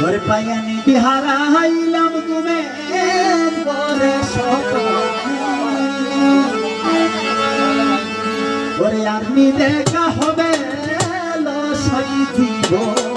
তোর পায়ানি বিহারা হাইলাম তুমি পরে ওরে আমি দেখা হবে লসাই জীবনে।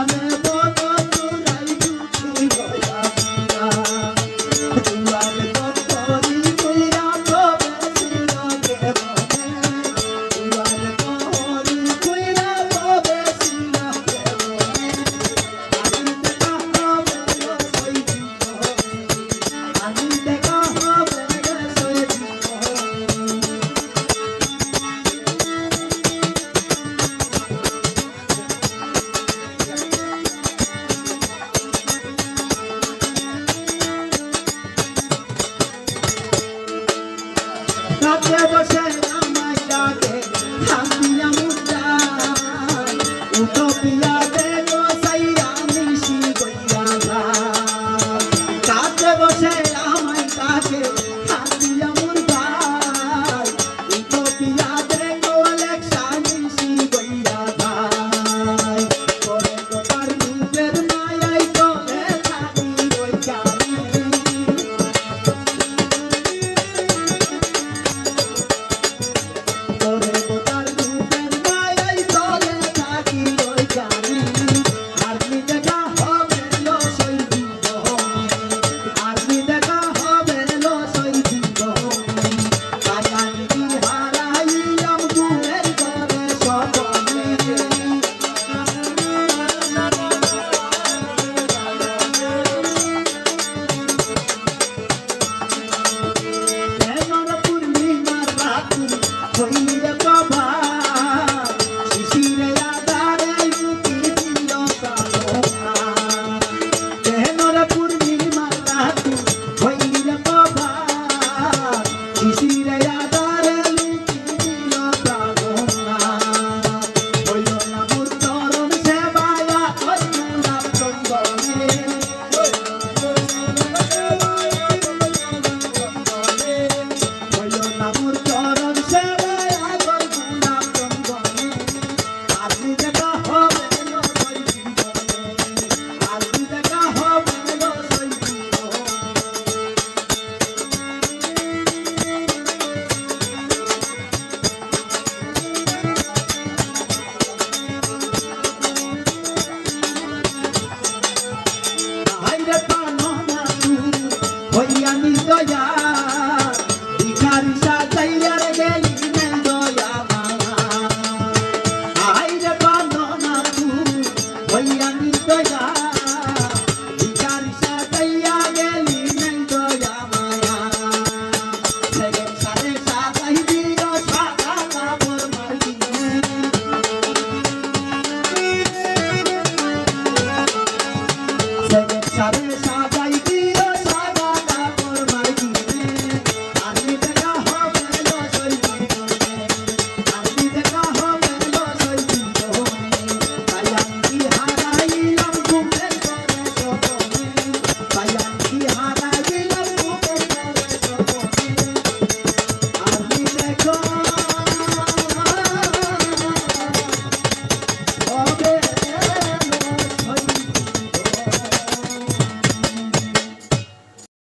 Amen. Thank you.